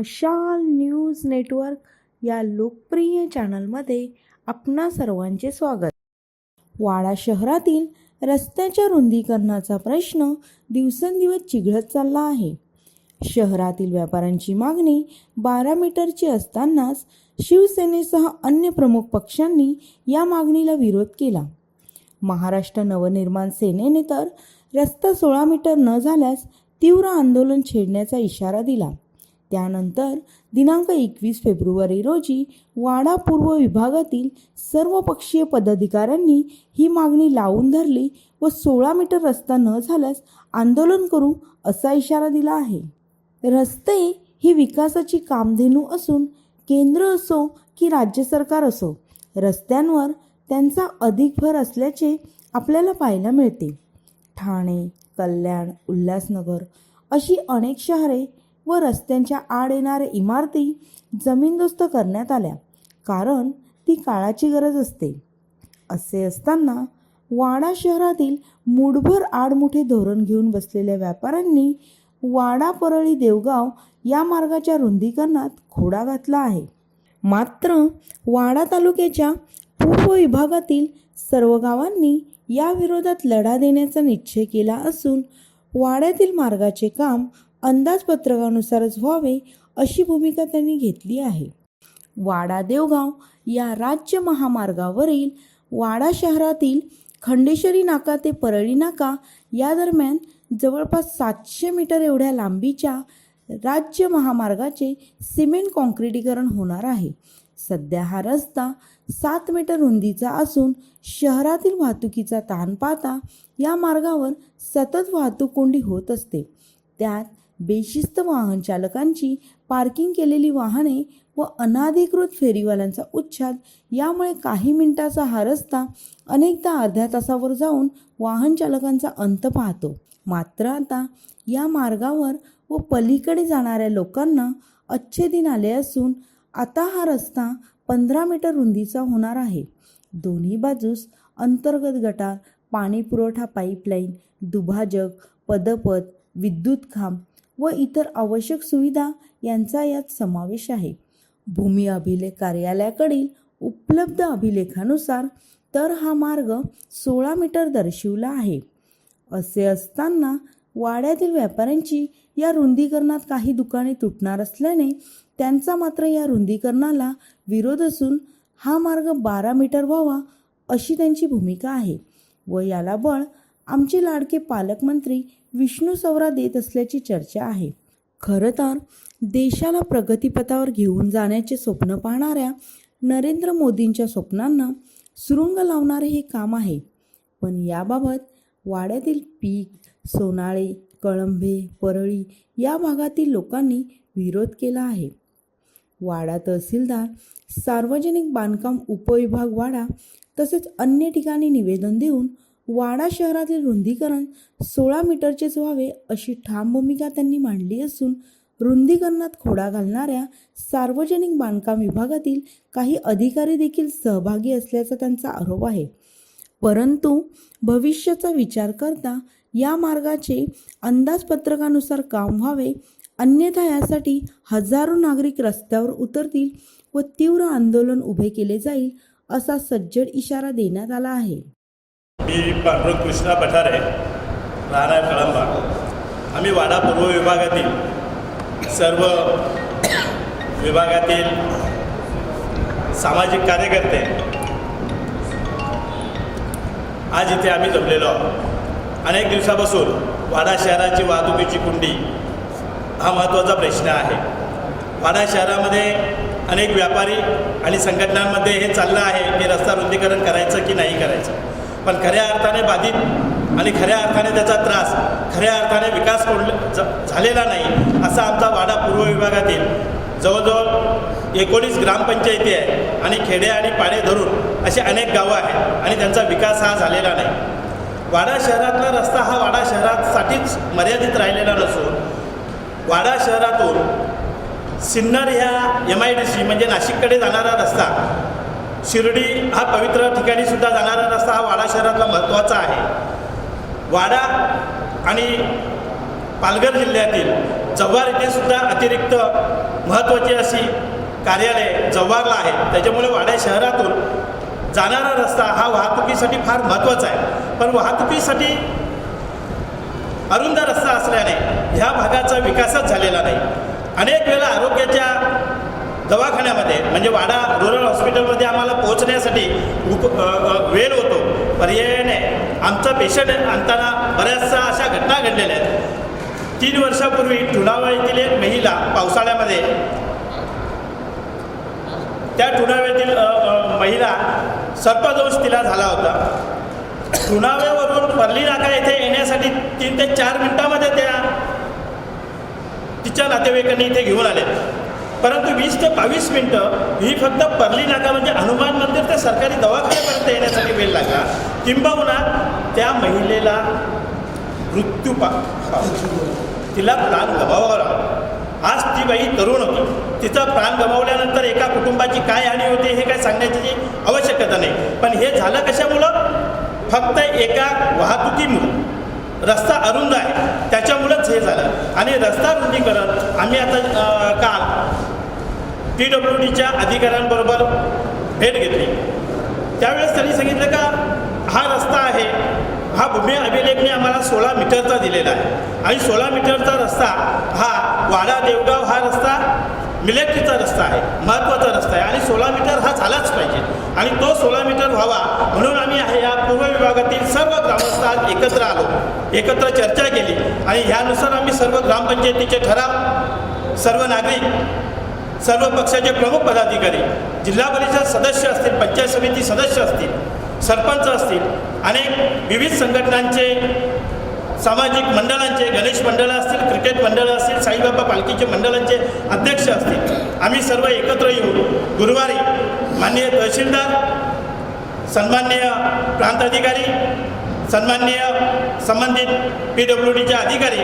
मशाल news network या लोकप्रिय चॅनलमध्ये आपणा सर्वांचे स्वागत. वाडा शहरातील रस्त्याच्या रुंदीकरणाचा प्रश्न दिवसेंदिवस चिघळत चालला आहे. शहरातील व्यापाऱ्यांची मागणी बारा मीटरची असतानाच शिवसेनेसह अन्य प्रमुख पक्षांनी या मागणीला विरोध केला. महाराष्ट्र नवनिर्माण सेनेने तर रस्ता सोळा मीटर न झाल्यास तीव्र आंदोलन छेडण्याचा इशारा दिला. त्यानंतर दिनांक एकवीस फेब्रुवारी रोजी वाडा पूर्व विभागातील सर्व पक्षीय पदाधिकाऱ्यांनी ही मागणी लावून धरली व सोळा मीटर रस्ता न झाल्यास आंदोलन करू असा इशारा दिला आहे. रस्ते ही विकासाची कामधेनू असून केंद्र असो की राज्य सरकार असो रस्त्यांवर त्यांचा अधिक भर असल्याचे आपल्याला पाहायला मिळते. ठाणे कल्याण उल्हासनगर अशी अनेक शहरे व रस्त्यांच्या आड येणाऱ्या इमारती जमीनदोस्त करण्यात आल्या. कारण ती काळाची गरज असते. असे असताना वाडा शहरातील मुठभर आडमुठे धोरण घेऊन बसलेल्या व्यापाऱ्यांनी वाडा परळी देवगाव या मार्गाच्या रुंदीकरणात खोडा घातला आहे. मात्र वाडा तालुक्याच्या पूर्व विभागातील सर्व गावांनी या विरोधात लढा देण्याचा निश्चय केला असून वाड्यातील मार्गाचे काम अंदाजपत्रकानुसारच व्हावे अशी भूमिका त्यांनी घेतली आहे. वाडा देवगाव या राज्य महामार्गावरील वाडा शहरातील खंडेश्वरी नाका ते परळी नाका या दरम्यान जवळपास सातशे मीटर एवढ्या लांबीच्या राज्य महामार्गाचे सिमेंट कॉन्क्रिटीकरण होणार आहे. सध्या हा रस्ता सात मीटर रुंदीचा असून शहरातील वाहतुकीचा ताण पाहता या मार्गावर सतत वाहतूक कोंडी होत असते. त्यात बेशिस्त वाहन चालकांची पार्किंग केलेली वाहने व अनाधिकृत फेरीवाल्यांचा उच्छाद यामुळे काही मिनिटाचा हा रस्ता अनेकदा अर्ध्या तासावर जाऊन वाहन चालकांचा अंत पाहतो. मात्र आता या मार्गावर व पलीकडे जाणाऱ्या लोकांना अच्छे दिन आले असून आता हा रस्ता पंधरा मीटर रुंदीचा होणार आहे. दोन्ही बाजूस अंतर्गत गटार पाणीपुरवठा पाईपलाईन दुभाजक पदपथ विद्युत खांब व इतर आवश्यक सुविधा यांचा यात समावेश आहे. भूमी अभिलेख कार्यालयाकडील उपलब्ध अभिलेखानुसार तर हा मार्ग सोळा मीटर दर्शविला आहे. असे असताना वाड्यातील व्यापाऱ्यांची या रुंदीकरणात काही दुकाने तुटणार असल्याने त्यांचा मात्र या रुंदीकरणाला विरोध असून हा मार्ग बारा मीटर व्हावा अशी त्यांची भूमिका आहे व याला बळ आमचे लाडके पालकमंत्री विष्णू सवरा देत असल्याची चर्चा आहे. खरं तर देशाला प्रगतीपथावर घेऊन जाण्याचे स्वप्न पाहणाऱ्या नरेंद्र मोदींच्या स्वप्नांना सुरुंग लावणारे हे काम आहे. पण याबाबत वाड्यातील पीक सोनाळे कळंबे परळी या भागातील लोकांनी विरोध केला आहे. वाडा तहसीलदार सार्वजनिक बांधकाम उपविभाग वाडा तसेच अन्य ठिकाणी निवेदन देऊन वाडा शहरातील रुंदीकरण सोळा मीटरचेच व्हावे अशी ठाम भूमिका त्यांनी मांडली असून रुंदीकरणात खोडा घालणाऱ्या सार्वजनिक बांधकाम विभागातील काही अधिकारी देखील सहभागी असल्याचा त्यांचा आरोप आहे. परंतु भविष्याचा विचार करता या मार्गाचे अंदाजपत्रकानुसार काम व्हावे अन्यथा यासाठी हजारो नागरिक रस्त्यावर उतरतील व तीव्र आंदोलन उभे केले जाईल असा सज्जड इशारा देण्यात आला आहे. मी पांडुरंग कृष्णा पठारे राहणार कळंबा. आम्ही वाडा पूर्व विभागातील सर्व विभागातील सामाजिक कार्यकर्ते. आज इथे आम्ही जमलेलो आहोत. अनेक दिवसापासून वाडा शहराची वाहतुकीची कुंडी हा महत्त्वाचा प्रश्न आहे. वाडा शहरामध्ये अनेक व्यापारी आणि संघटनांमध्ये हे चाललं आहे की रस्ता रुंदीकरण करायचं की नाही करायचं? पण खऱ्या अर्थाने बाधित आणि खऱ्या अर्थाने त्याचा त्रास खऱ्या अर्थाने विकास कोण ज- झालेला नाही असा आमचा वाडा पूर्व विभागातील जवळजवळ एकोणीस ग्रामपंचायती आहे आणि खेडे आणि पाडे धरून असे अनेक गावं आहेत आणि त्यांचा विकास हा झालेला नाही. वाडा शहरातला रस्ता हा वाडा शहरासाठीच मर्यादित राहिलेला नसून वाडा शहरातून सिन्नर ह्या एम आय डी सी म्हणजे नाशिककडे जाणारा रस्ता शिर्डी हा पवित्र ठिकाणी सुद्धा जाणारा रस्ता हा वाडा शहरातला महत्त्वाचा आहे. वाडा आणि पालघर जिल्ह्यातील जव्हार येथे सुद्धा अतिरिक्त महत्त्वाची अशी कार्यालय जव्हारला आहे. त्याच्यामुळे वाड्या शहरातून जाणारा रस्ता हा वाहतुकीसाठी फार महत्त्वाचा आहे. पण वाहतुकीसाठी अरुंद रस्ता असल्याने ह्या भागाचा विकासच झालेला नाही. अनेक वेळा आरोग्याच्या दवाखान्यामध्ये म्हणजे वाडा रुरल हॉस्पिटलमध्ये आम्हाला पोहोचण्यासाठी उप वेळ होतो. पर्यायाने आमचा पेशंट आणताना बऱ्याचशा अशा घटना घडलेल्या आहेत. तीन वर्षापूर्वी ठुणावळ येथील एक महिला पावसाळ्यामध्ये त्या ठुणाव्यातील महिला सर्पदोष तिला झाला होता. ठुणाव्यावरून पर्ली नाका येथे येण्यासाठी तीन ते चार मिनिटामध्ये त्या तिच्या नातेवाईकांनी इथे घेऊन आले. परंतु वीस ते बावीस मिनटं ही फक्त पर्ली नाका म्हणजे हनुमान मंदिर ते सरकारी दवाखान्यापर्यंत येण्यासाठी वेळ लागला. किंबहुना त्या महिलेला मृत्यू पा तिला प्राण गमावावा लागला. आज ती बाई तरुण होती. तिचा प्राण गमावल्यानंतर एका कुटुंबाची काय हानी होते हे काय सांगण्याची आवश्यकता नाही. पण हे झालं कशामुळं? फक्त एका वाहतुकीमुळं. रस्ता अरुंद आहे. त्याच्यामुळंच हे झालं. आणि रस्ता रुंदीकरण आम्ही आता काल पी डब्ल्यू डीच्या अधिकाऱ्यांबरोबर भेट घेतली. त्यावेळेस त्यांनी सांगितलं का हा रस्ता आहे हा भूमी अभिलेखने आम्हाला सोळा मीटरचा दिलेला आहे. आणि सोळा मीटरचा रस्ता हा वाडा देवगाव हा रस्ता मिलेक्ट्रीचा रस्ता आहे महत्त्वाचा रस्ता आहे. आणि सोळा मीटर हा झालाच पाहिजे. आणि तो सोळा मीटर व्हावा म्हणून आम्ही या पूर्व विभागातील सर्व ग्रामस्थ आज एकत्र आलो. एकत्र चर्चा केली. आणि ह्यानुसार आम्ही सर्व ग्रामपंचायतीचे ठराव सर्व नागरिक सर्व पक्षाचे प्रमुख पदाधिकारी जिल्हा परिषद सदस्य असतील पंचायत समिती सदस्य असतील सरपंच असतील अनेक विविध संघटनांचे सामाजिक मंडळांचे गणेश मंडळं असतील क्रिकेट मंडळं असतील साईबाबा पालखीचे मंडळांचे अध्यक्ष असतील. आम्ही सर्व एकत्र येऊन गुरुवारी माननीय तहसीलदार सन्माननीय प्रांताधिकारी सन्माननीय संबंधित पी डब्ल्यू डीचे अधिकारी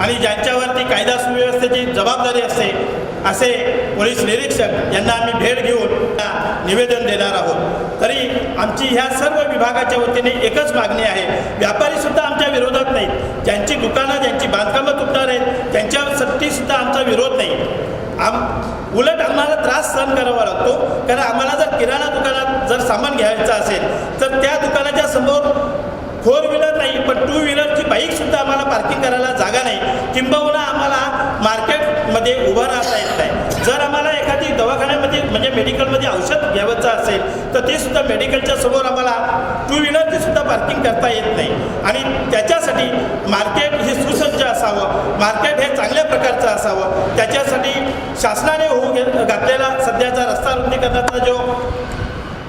आणि ज्यांच्यावरती कायदा सुव्यवस्थेची जबाबदारी असते असे पोलीस निरीक्षक यांना आम्ही भेट घेऊन निवेदन देणार आहोत. तरी आमची ह्या सर्व विभागाच्या वतीने एकच मागणी आहे. व्यापारीसुद्धा आमच्या विरोधात नाहीत. ज्यांची दुकानं ज्यांची बांधकामं तुटणार आहेत त्यांच्यासाठीसुद्धा आमचा विरोध नाही. आम उलट आम्हाला त्रास सहन करावा लागतो. कारण आम्हाला जर किराणा दुकानात जर सामान घ्यायचं असेल तर त्या दुकानाच्या समोर फोर व्हीलर नाही पण टू व्हीलरची बाईकसुद्धा आम्हाला पार्किंग करायला जागा नाही. किंबहुना आम्हाला मार्केटमध्ये उभं राहता येत नाही. जर आम्हाला एखादी दवाखान्यामध्ये म्हणजे मेडिकलमध्ये औषध घ्यावंचं असेल तर ते सुद्धा मेडिकलच्या समोर आम्हाला टू व्हीलरची सुद्धा पार्किंग करता येत नाही. आणि त्याच्यासाठी मार्केट हे सुसज्ज असावं. मार्केट हे चांगल्या प्रकारचं असावं. त्याच्यासाठी शासनाने होऊ घे- घातलेला सध्याचा रस्ता रुंदीकरणाचा जो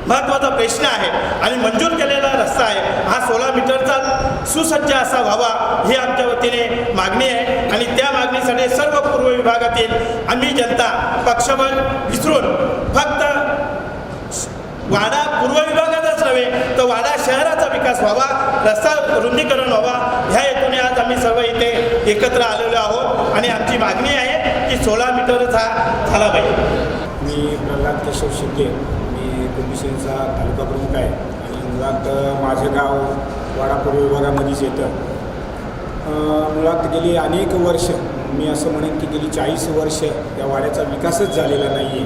महत्त्वाचा प्रश्न आहे आणि मंजूर केलेला रस्ता आहे. हा सोळा मीटरचा सुसज्ज असा व्हावा ही आमच्या वतीने मागणी आहे. आणि त्या मागणीसाठी सर्व पूर्व विभागातील आम्ही जनता पक्षभर विसरून फक्त वाडा पूर्व विभागाचाच नव्हे तर वाडा शहराचा विकास व्हावा रस्ता रुंदीकरण व्हावा ह्या हेतूने आज आम्ही सर्व इथे एकत्र आलेलो आहोत. आणि आमची मागणी आहे की सोळा मीटरच हा झाला पाहिजे. मी प्रल्हाद केशव शिंदे. मी कुंभिशेनचा तालुका प्रमुख आहे. आणि मुळात माझं गाव वाडापूर विभागामध्येच येतं. मुळात गेली अनेक वर्ष मी असं म्हणेन की गेली चाळीस वर्ष या वाड्याचा विकासच झालेला नाही आहे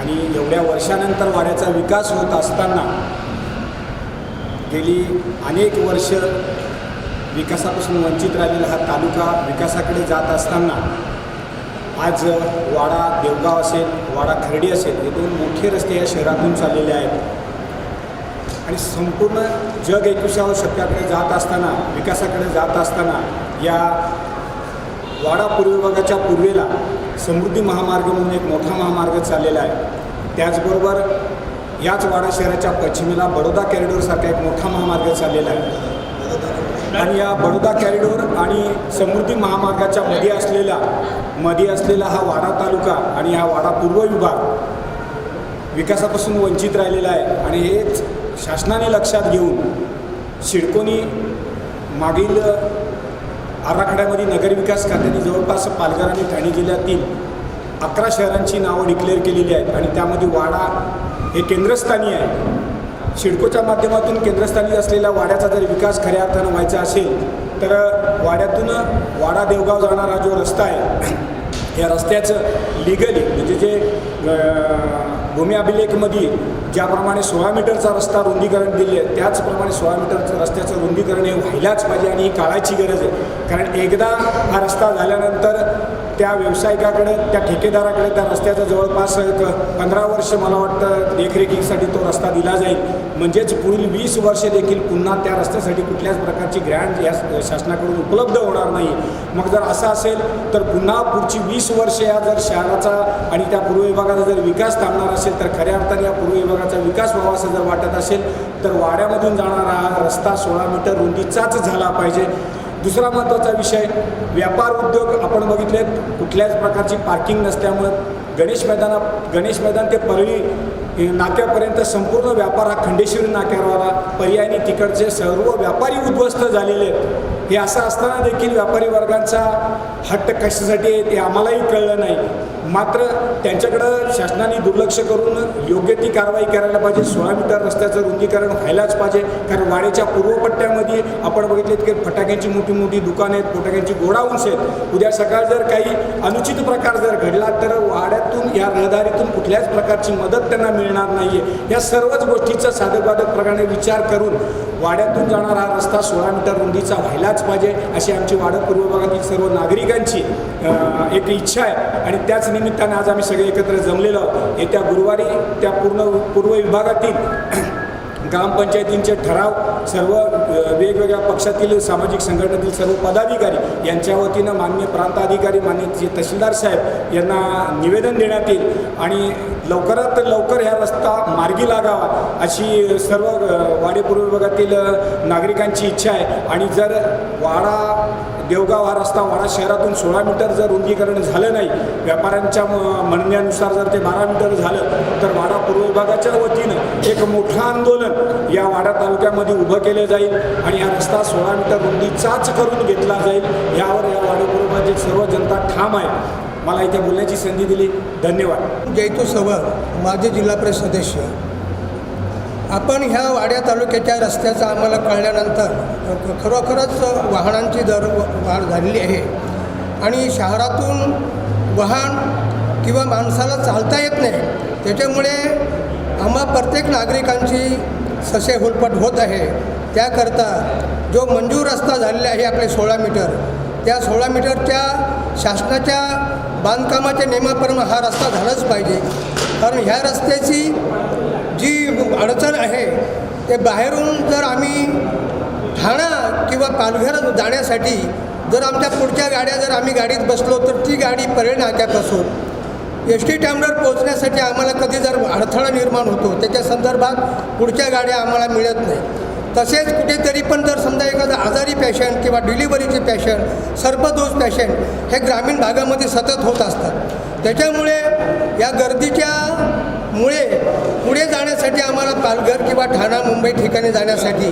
आणि एवढ्या वर्षानंतर वाड्याचा विकास होत असताना गेली अनेक वर्ष विकासापासून वंचित राहिलेला हा तालुका विकासाकडे जात असताना आज वाडा देवगाव असेल वाडा खर्डी असेल हे दोन मोठे रस्ते या शहरातून चाललेले आहेत. आणि संपूर्ण जग एकविसाव्या शतकाकडे जात असताना विकासाकडे जात असताना या वाडा पूर्व विभागाच्या पूर्वेला समृद्धी महामार्ग म्हणून एक मोठा महामार्ग चाललेला आहे. त्याचबरोबर याच वाडा शहराच्या पश्चिमेला बडोदा कॅरिडॉरसारखा एक मोठा महामार्ग चाललेला आहे. आणि या बडोदा कॅरिडोर आणि समृद्धी महामार्गाच्या मध्ये असलेला मध्ये असलेला हा वाडा तालुका आणि हा वाडा पूर्व विभाग विकासापासून वंचित राहिलेला आहे. आणि हेच शासनाने लक्षात घेऊन शिडकोनी मागील आराखड्यामध्ये नगरविकास खात्याने जवळपास पालघर आणि ठाणे जिल्ह्यातील अकरा शहरांची नावं डिक्लेअर केलेली आहेत. आणि त्यामध्ये वाडा हे केंद्रस्थानी आहे. सिडकोच्या माध्यमातून केंद्रस्थानी असलेल्या वाड्याचा जर विकास खऱ्या अर्थानं व्हायचा असेल तर वाड्यातून वाडा देवगाव जाणारा जो रस्ता आहे या रस्त्याचं लिगली म्हणजे जे भूमी अभिलेखमध्ये ज्याप्रमाणे सोळा मीटरचा रस्ता रुंदीकरण दिले आहे त्याचप्रमाणे सोळा मीटरचं रस्त्याचं रुंदीकरण हे व्हायलाच पाहिजे आणि ही काळाची गरज आहे. कारण एकदा हा रस्ता झाल्यानंतर त्या व्यावसायिकाकडे त्या ठेकेदाराकडे त्या रस्त्याचा जवळपास एक पंधरा वर्ष मला वाटतं देखरेखीसाठी तो रस्ता दिला जाईल. म्हणजेच पुढील वीस वर्ष देखील पुन्हा त्या रस्त्यासाठी कुठल्याच प्रकारची ग्रँट या शासनाकडून उपलब्ध होणार नाही. मग जर असं असेल तर पुन्हा पुढची वीस वर्ष या जर शहराचा आणि त्या पूर्व विभागाचा जर विकास थांबणार असेल तर खऱ्या अर्थाने या पूर्व विभागाचा विकास व्हावा असं जर वाटत असेल तर वाड्यामधून जाणारा हा रस्ता सोळा मीटर रुंदीचाच झाला पाहिजे. दुसरा महत्त्वाचा विषय व्यापार उद्योग आपण बघितलेत कुठल्याच प्रकारची पार्किंग नसल्यामुळं गणेश मैदानात गणेश मैदान ते परळी नाक्यापर्यंत संपूर्ण व्यापार हा खंडेश्वरी नाक्यावर पर्यायी तिकडचे सर्व व्यापारी उद्ध्वस्त झालेले आहेत. हे असं असताना देखील व्यापारी वर्गांचा हट्ट कशासाठी आहे ते आम्हालाही कळलं नाही. मात्र त्यांच्याकडं शासनाने दुर्लक्ष करून योग्य ती कारवाई करायला पाहिजे. सोळा मीटर रस्त्याचं रुंदीकरण व्हायलाच पाहिजे. कारण वाड्याच्या पूर्वपट्ट्यामध्ये आपण बघितलेत की फटाक्यांची मोठी मोठी दुकानं आहेत फटाक्यांची गोडाऊन्स आहेत. उद्या सकाळ जर काही अनुचित प्रकार जर घडला तर वाड्यातून या रहदारी कुठल्याच प्रकारची मदत त्यांना मिळणार नाही आहे या सर्वच गोष्टीचा साधकबाधक प्रकारे विचार करून वाड्यातून जाणारा हा रस्ता सोळा मीटर रुंदीचा व्हायलाच पाहिजे अशी आमची वाडा पूर्व भागातील सर्व नागरिकांची एक इच्छा आहे. आणि त्याच निमित्ताने आज आम्ही सगळे एकत्र जमलेलो आहोत. येत्या गुरुवारी त्या पूर्ण पूर्व विभागातील ग्रामपंचायतींचे ठराव सर्व वेगवेगळ्या पक्षातील सामाजिक संघटनेतील सर्व पदाधिकारी यांच्या वतीनं मान्य प्रांताधिकारी मान्य जे तहसीलदार साहेब यांना निवेदन देण्यात येईल आणि लवकरात लवकर ह्या रस्ता मार्गी लागावा अशी सर्व अ, पूर्व विभागातील नागरिकांची इच्छा आहे. आणि जर वाडा देवगाव हा रस्ता वाडा शहरातून सोळा मीटर जर रुंदीकरण झालं नाही व्यापाऱ्यांच्या म- म्हणण्यानुसार जर ते बारा मीटर झालं तर वाडा पूर्व विभागाच्या वतीनं एक मोठं आंदोलन या वाडा तालुक्यामध्ये उभं केलं जाईल आणि हा रस्ता सोळा मीटर रुंदीचाच करून घेतला जाईल. यावर या वाडा पूर्व सर्व जनता ठाम आहे. मला इथे बोलण्याची संधी दिली. धन्यवाद. जयतू सवर माजी जिल्हा परिषद सदस्य आपण ह्या वाड्या तालुक्याच्या रस्त्याचं आम्हाला कळल्यानंतर खरोखरच वाहनांची दर वाढ झालेली आहे. आणि शहरातून वाहन किंवा माणसाला चालता येत नाही त्याच्यामुळे आम्हा प्रत्येक नागरिकांची ससे होलपट होत आहे. त्याकरता जो मंजूर रस्ता झालेला आहे आपले सोळा मीटर त्या सोळा मीटरच्या शासनाच्या बांधकामाच्या नियमाप्रमाणे हा रस्ता झालाच पाहिजे. कारण ह्या रस्त्याची जी अडचण आहे ते बाहेरून जर आम्ही ठाणा किंवा पालघर जाण्यासाठी जर आमच्या पुढच्या गाड्या जर आम्ही गाडीत बसलो तर ती गाडी परेल नाक्यापासून एस टी टॅमवर पोहोचण्यासाठी आम्हाला कधी जर अडथळा निर्माण होतो त्याच्या संदर्भात पुढच्या गाड्या आम्हाला मिळत नाही. तसेच कुठेतरी पण जर समजा एखादा आजारी पेशंट किंवा डिलिव्हरीचे पेशंट सर्पदोष पेशंट हे ग्रामीण भागामध्ये सतत होत असतात. त्याच्यामुळे या गर्दीच्या मुळे पुढे जाण्यासाठी आम्हाला पालघर किंवा ठाणा मुंबई ठिकाणी जाण्यासाठी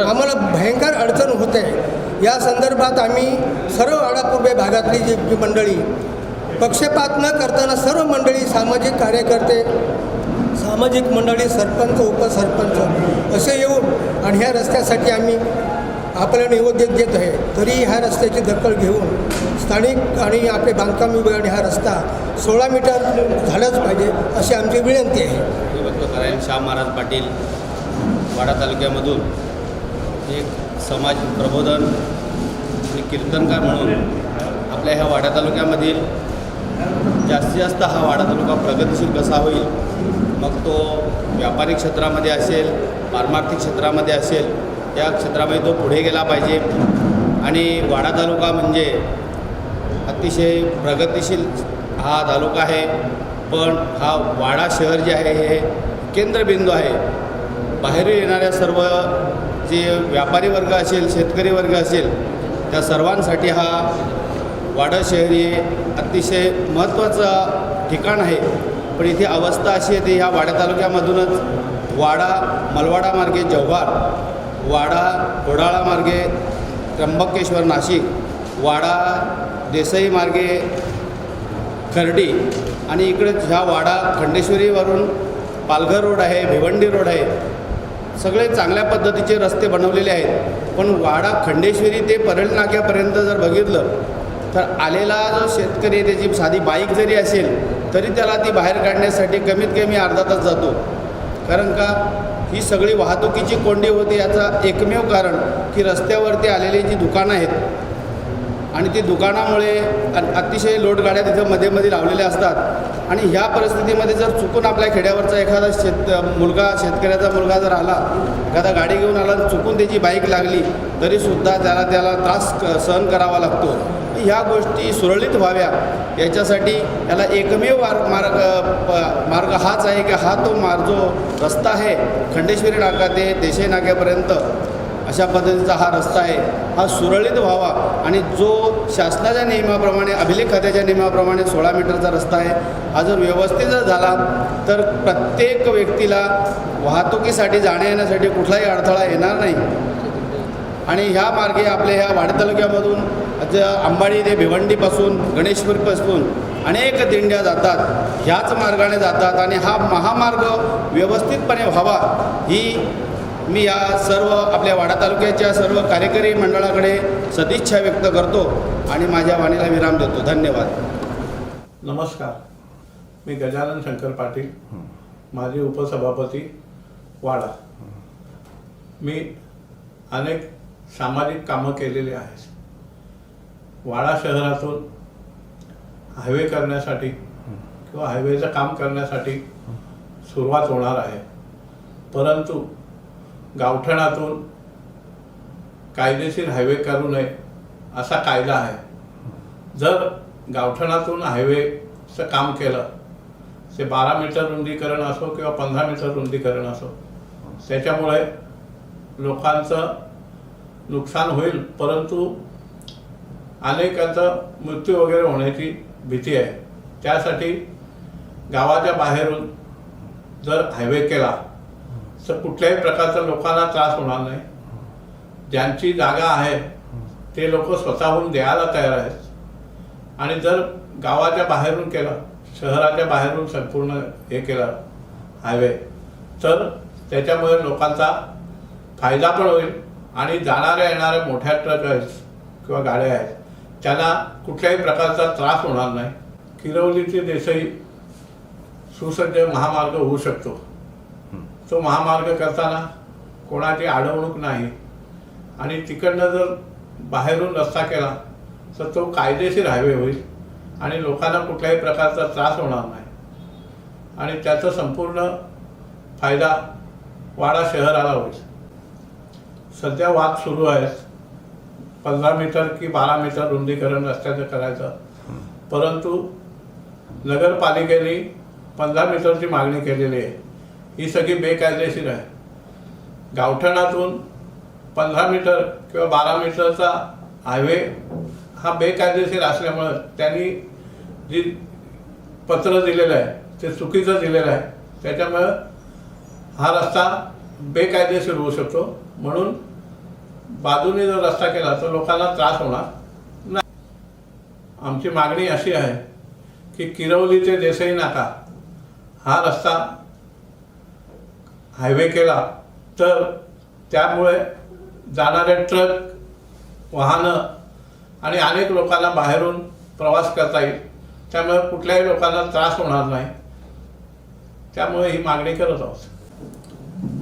आम्हाला भयंकर अडचण होते. या संदर्भात आम्ही सर्व वाडापूर्वे भागातली जी जी मंडळी पक्षपात न करताना सर्व मंडळी सामाजिक कार्यकर्ते सामाजिक मंडळी सरपंच उपसरपंच असे येऊन आणि ह्या रस्त्यासाठी आम्ही आपल्याला निवेदन देत आहे तरी ह्या रस्त्याची दखल घेऊन स्थानिक आणि आपले बांधकाम विभागाने हा रस्ता सोळा मीटर झालाच पाहिजे अशी आमची विनंती आहे. नारायण शाम महाराज पाटील वाडा तालुक्यामधून एक समाज प्रबोधन आणि कीर्तनकार म्हणून आपल्या ह्या वाडा तालुक्यामधील जास्तीत जास्त हा वाडा तालुका प्रगतिशील कसा होईल मग तो व्यापारिक क्षेत्रामध्ये असेल पारमार्थिक क्षेत्रामध्ये असेल या क्षेत्रामध्ये तो पुढे गेला पाहिजे. आणि वाडा तालुका म्हणजे अतिशय प्रगतिशील हा तालुका आहे. पण हा वाडा शहर जे आहे हे केंद्रबिंदू आहे. बाहेरून येणाऱ्या सर्व जे व्यापारी वर्ग असेल शेतकरी वर्ग असेल त्या सर्वांसाठी हा वाडा शहर हे अतिशय महत्त्वाचं ठिकाण आहे. पण इथे अवस्था अशी आहे ह्या वाडा तालुक्यामधूनच. वाडा मलवाडा मार्गे जव्हार वाडा घोडाळा मार्गे त्र्यंबकेश्वर नाशिक वाडा देसाई मार्गे खर्डी आणि इकडे ह्या वाडा खंडेश्वरीवरून पालघर रोड आहे भिवंडी रोड आहे. सगळे चांगल्या पद्धतीचे रस्ते बनवलेले आहेत. पण वाडा खंडेश्वरी ते परळ नाक्यापर्यंत जर बघितलं तर आलेला जो शेतकरी त्याची साधी बाईक जरी असेल तरी त्याला ती बाहेर काढण्यासाठी कमीत कमी अर्धा तास जातो. कारण का? ही सगळी वाहतुकीची कोंडी होते याचा एकमेव कारण की रस्त्यावरती आलेली जी दुकानं आहेत आणि ती दुकानामुळे अतिशय लोडगाड्या तिथं मध्ये मध्ये लावलेल्या असतात. आणि ह्या परिस्थितीमध्ये जर चुकून आपल्या खेड्यावरचा एखादा शेत मुलगा शेतकऱ्याचा मुलगा जर आला एखादा गाडी घेऊन आला आणि चुकून त्याची बाईक लागली तरीसुद्धा त्याला त्याला त्रास क- सहन करावा लागतो. ह्या गोष्टी सुरळीत व्हाव्या. याच्यासाठी याला एकमेव मार्ग मार्ग प- मार्ग हाच आहे की हा तो मार्ग जो रस्ता आहे खंडेश्वरी नाका ते देशे नाक्यापर्यंत अशा पद्धतीचा हा रस्ता आहे. हा सुरळीत व्हावा. आणि जो शासनाच्या नियमाप्रमाणे अभिलेख खात्याच्या नियमाप्रमाणे सोळा मीटरचा रस्ता आहे हा जर व्यवस्थित जर झाला तर प्रत्येक व्यक्तीला वाहतुकीसाठी जाण्या येण्यासाठी कुठलाही अडथळा येणार नाही. आणि ह्या मार्गे आपल्या ह्या वाडी तालुक्यामधून अंबाडी ते भिवंडीपासून गणेशपूरपासून अनेक दिंड्या जातात. ह्याच मार्गाने जातात. आणि हा महामार्ग व्यवस्थितपणे व्हावा ही मी या सर्व आपल्या वाडा तालुक्याच्या सर्व कार्यकारी मंडळाकडे सदिच्छा व्यक्त करतो आणि माझ्या वाणीला विराम देतो. धन्यवाद. नमस्कार. मी गजानन शंकर पाटील माझे उपसभापती वाडा. मी अनेक सामाजिक कामं केलेली आहेत. वाडा शहरातून हायवे करण्यासाठी किंवा हायवेचं काम करण्यासाठी सुरुवात होणार आहे. परंतु गावठणातून कायदेशीर हायवे करू नये असा कायदा आहे. जर गावठणातून हायवेचं काम केलं ते बारा मीटर रुंदीकरण असो किंवा पंधरा मीटर रुंदीकरण असो त्याच्यामुळे लोकांचं नुकसान होईल परंतु अनेकांचा मृत्यू वगैरे होण्याची भीती आहे. त्यासाठी गावाच्या बाहेरून जर हायवे केला तर कुठल्याही प्रकारचा लोकांना त्रास होणार नाही. ज्यांची जागा आहे ते लोक स्वतःहून द्यायला तयार आहेत. आणि जर गावाच्या बाहेरून केलं शहराच्या बाहेरून संपूर्ण हे केलं हायवे तर त्याच्यामुळे लोकांचा फायदा पण होईल आणि जाणाऱ्या येणाऱ्या मोठ्या ट्रक आहेत किंवा गाड्या आहेत त्यांना कुठल्याही प्रकारचा त्रास होणार नाही. किरवली ते सुसज्ज महामार्ग होऊ शकतो. तो महामार्ग करताना कोणाची अडवणूक नाही. आणि तिकडनं जर बाहेरून रस्ता केला तर तो कायदेशीर हायवे होईल आणि लोकांना कुठल्याही प्रकारचा त्रास होणार नाही. आणि त्याचा संपूर्ण फायदा वाडा शहराला होईल. सध्या वाद सुरू आहेत. पंधरा मीटर की बारा मीटर रुंदीकरण रस्त्याचं करायचं. परंतु नगरपालिकेने पंधरा मीटरची मागणी केलेली आहे. ही सगळी बेकायदेशीर आहे. गावठणातून पंधरा मीटर किंवा बारा मीटरचा हायवे हा बेकायदेशीर असल्यामुळं त्यांनी जी पत्र दिलेलं आहे ते चुकीचं दिलेलं आहे. त्याच्यामुळं हा रस्ता बेकायदेशीर होऊ शकतो. म्हणून बाजूने जर रस्ता केला तर लोकांना त्रास होणार नाही. आमची मागणी अशी आहे की किरवली ते देसाई नाका. हा रस्ता हायवे केला तर त्यामुळे जाणारे ट्रक वाहनं आणि अनेक लोकांना बाहेरून प्रवास करता येईल. त्यामुळे कुठल्याही लोकांना त्रास होणार नाही. त्यामुळे ही मागणी करत आहोत.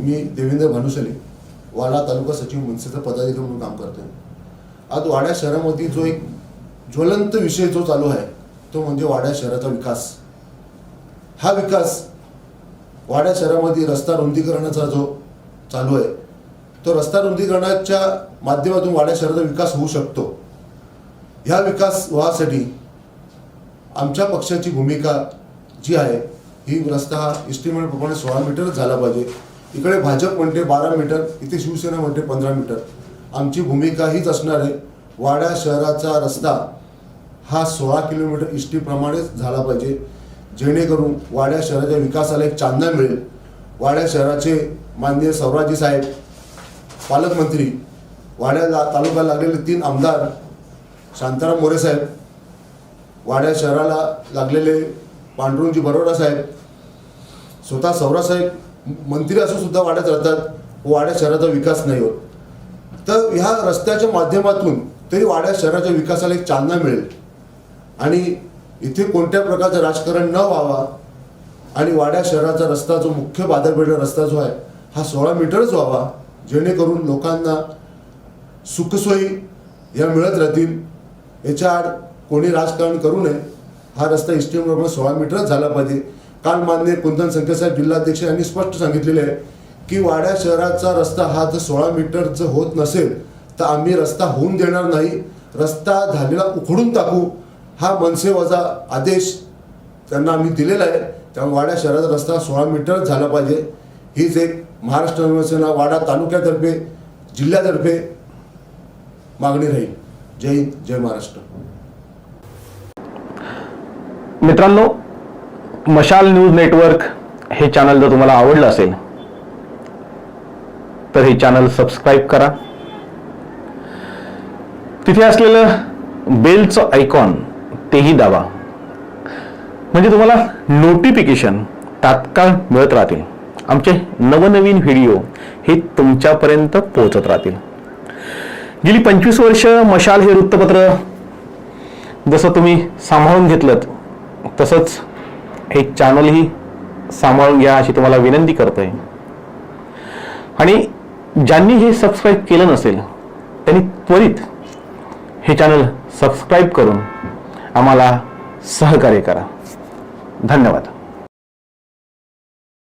मी देवेंद्र भानुसले वाडा तालुका सचिव मनसेचा पदाधिकारी म्हणून काम करतो आज वाड्या शहरामध्ये जो एक ज्वलंत विषय जो चालू आहे तो म्हणजे वाड्या शहराचा विकास. हा विकास वाड्या शहरामध्ये रस्ता रुंदीकरणाचा जो चालू आहे तो रस्ता रुंदीकरणाच्या माध्यमातून वाड्या शहराचा विकास होऊ शकतो. ह्या विकास व्हासाठी आमच्या पक्षाची भूमिका जी आहे ही रस्ता हा इस्टिमेटप्रमाणे सोळा मीटरच झाला पाहिजे. इकडे भाजप म्हणते बारा मीटर इथे शिवसेना म्हणते पंधरा मीटर. आमची भूमिका हीच असणार आहे. वाड्या शहराचा रस्ता हा सोळा किलोमीटर इष्टीप्रमाणेच झाला पाहिजे. जेणेकरून वाड्या शहराच्या विकासाला एक चांदा मिळेल. वाड्या शहराचे माननीय सौराजी साहेब पालकमंत्री वाड्या ला- तालुक्याला लागलेले तीन आमदार शांताराम मोरे साहेब वाड्या शहराला लागलेले पांडुरंगजी बरोडा साहेब स्वतः सौरासाहेब मंत्री असून सुद्धा वाड्यात राहतात. वाड्या शहराचा विकास नाही होत. तर ह्या रस्त्याच्या माध्यमातून तरी वाड्या शहराच्या विकासाला एक चालना मिळेल. आणि इथे कोणत्या प्रकारचं राजकारण न व्हावा आणि वाड्या शहराचा रस्ता जो मुख्य बाजारपेठा रस्ता जो आहे हा सोळा मीटरच व्हावा जेणेकरून लोकांना सुखसोयी या मिळत राहतील. याच्या आड कोणी राजकारण करू नये. हा रस्ता इस्टिमप्रमाणे सोळा मीटरच झाला पाहिजे. काल मान्य कुंदन संकेसाहेब जिल्हाध्यक्ष यांनी स्पष्ट सांगितलेले आहे की वाड्या शहराचा रस्ता हा जर सोळा मीटर जर होत नसेल तर आम्ही रस्ता होऊन देणार नाही. रस्ता झालेला उखडून टाकू. हा मनसेवाचा आदेश त्यांना आम्ही दिलेला आहे. त्यामुळे वाडा शहराचा रस्ता सोळा मीटरच झाला पाहिजे. हीच एक महाराष्ट्र नवसेना वाडा तालुक्यातर्फे जिल्ह्यातर्फे मागणी राहील. जय हिंद जय महाराष्ट्र. मित्रांनो मशाल न्यूज नेटवर्क हे चॅनल जर तुम्हाला आवडलं असेल तर हे चॅनल सबस्क्राईब करा. तिथे असलेलं बेलचं आयकॉन तेही दाबा म्हणजे तुम्हाला नोटिफिकेशन तात्काळ मिळत राहतील. आमचे नवनवीन व्हिडिओ हे तुमच्यापर्यंत पोहोचत राहतील. गेली पंचवीस वर्ष मशाल हे वृत्तपत्र जसं तुम्ही सांभाळून घेतलं तसंच हे चॅनलही सांभाळून घ्या अशी तुम्हाला विनंती करतोय. आणि ज्यांनी हे सबस्क्राईब केलं नसेल त्यांनी त्वरित हे चॅनल सबस्क्राईब करून आम्हाला सहकार्य करा. धन्यवाद.